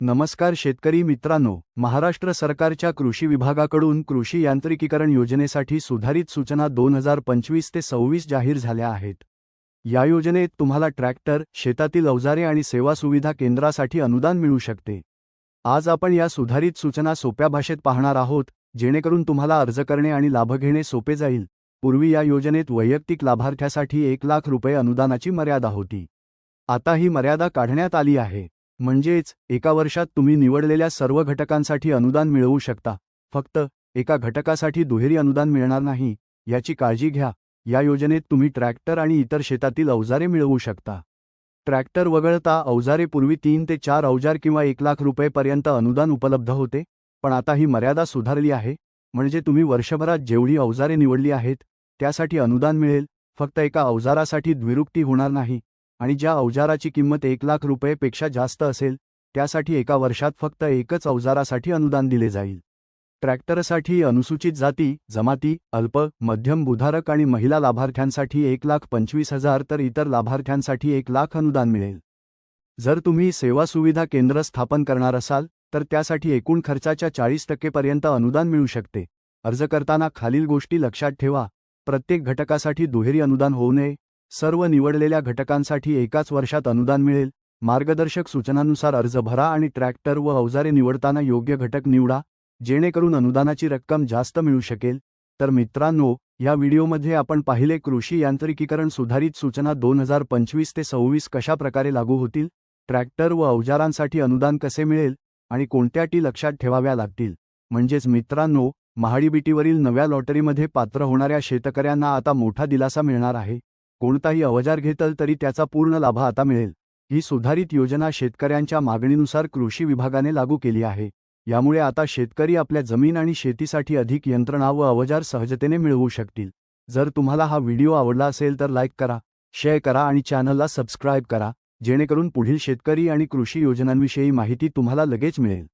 नमस्कार शेतकरी मित्रांनो महाराष्ट्र सरकारच्या कृषी विभागाकडून कृषी यांत्रिकीकरण योजनेसाठी सुधारित सूचना दोन हजार पंचवीस ते सव्वीस जाहीर झाल्या आहेत. या योजनेत तुम्हाला ट्रॅक्टर शेतातील अवजारे आणि सेवा सुविधा केंद्रासाठी अनुदान मिळू शकते. आज आपण या सुधारित सूचना सोप्या भाषेत पाहणार आहोत जेणेकरून तुम्हाला अर्ज करणे आणि लाभ घेणे सोपे जाईल. पूर्वी या योजनेत वैयक्तिक लाभार्थ्यासाठी एक लाख रुपये अनुदानाची मर्यादा होती. आता ही मर्यादा काढण्यात आली आहे. म्हणजेच एका वर्षात तुम्ही निवडलेल्या सर्व घटकांसाठी अनुदान मिळवू शकता. फक्त एका घटकासाठी दुहेरी अनुदान मिळणार नाही याची काळजी घ्या. या योजनेत तुम्ही ट्रॅक्टर आणि इतर शेतातील अवजारे मिळवू शकता. ट्रॅक्टर वगळता अवजारे पूर्वी तीन ते चार अवजार किंवा एक लाख रुपयेपर्यंत अनुदान उपलब्ध होते पण आता ही मर्यादा सुधारली आहे. म्हणजे तुम्ही वर्षभरात जेवढी अवजारे निवडली आहेत त्यासाठी अनुदान मिळेल फक्त एका अवजारासाठी द्विरुक्ती होणार नाही. आणि ज्या अवजाराची किंमत एक लाख रुपयेपेक्षा जास्त असेल त्यासाठी एका वर्षात फक्त एकच अवजारासाठी अनुदान दिले जाईल. ट्रॅक्टरसाठी अनुसूचित जाती जमाती अल्प मध्यम बुधारक आणि महिला लाभार्थ्यांसाठी एक लाख पंचवीस हजार तर इतर लाभार्थ्यांसाठी एक लाख अनुदान मिळेल. जर तुम्ही सेवा सुविधा केंद्र स्थापन करणार असाल तर त्यासाठी एकूण खर्चाच्या चाळीस टक्केपर्यंत अनुदान मिळू शकते. अर्ज करताना खालील गोष्टी लक्षात ठेवा. प्रत्येक घटकासाठी दुहेरी अनुदान होऊ नये. सर्व निवडलेल्या घटकांसाठी एकाच वर्षात अनुदान मिळेल. मार्गदर्शक सूचनांनुसार अर्ज भरा आणि ट्रॅक्टर व अवजारे निवडताना योग्य घटक निवडा जेणेकरून अनुदानाची रक्कम जास्त मिळू शकेल. तर मित्रांनो या व्हिडिओमध्ये आपण पाहिले कृषी यांत्रिकीकरण सुधारित सूचना दोन हजार पंचवीस ते सव्वीस कशा प्रकारे लागू होतील ट्रॅक्टर व अवजारांसाठी अनुदान कसे मिळेल आणि कोणत्या टी लक्षात ठेवाव्या लागतील. म्हणजेच मित्रांनो महाडीबीटीवरील नव्या लॉटरीमध्ये पात्र होणाऱ्या शेतकऱ्यांना आता मोठा दिलासा मिळणार आहे. कोणताही अवजार घेतल तरी त्याचा पूर्ण लाभ आता मिळेल. ही सुधारित योजना शेतकऱ्यांच्या मागणीनुसार कृषी विभागाने लागू केली आहे. यामुळे आता शेतकरी आपल्या जमीन आणि शेतीसाठी अधिक यंत्रणा व अवजार सहजतेने मिळवू शकतील. जर तुम्हाला हा व्हिडिओ आवडला असेल तर लाईक करा शेअर करा आणि चॅनलला सबस्क्राईब करा जेणेकरून पुढील शेतकरी आणि कृषी योजनांविषयी माहिती तुम्हाला लगेच मिळेल.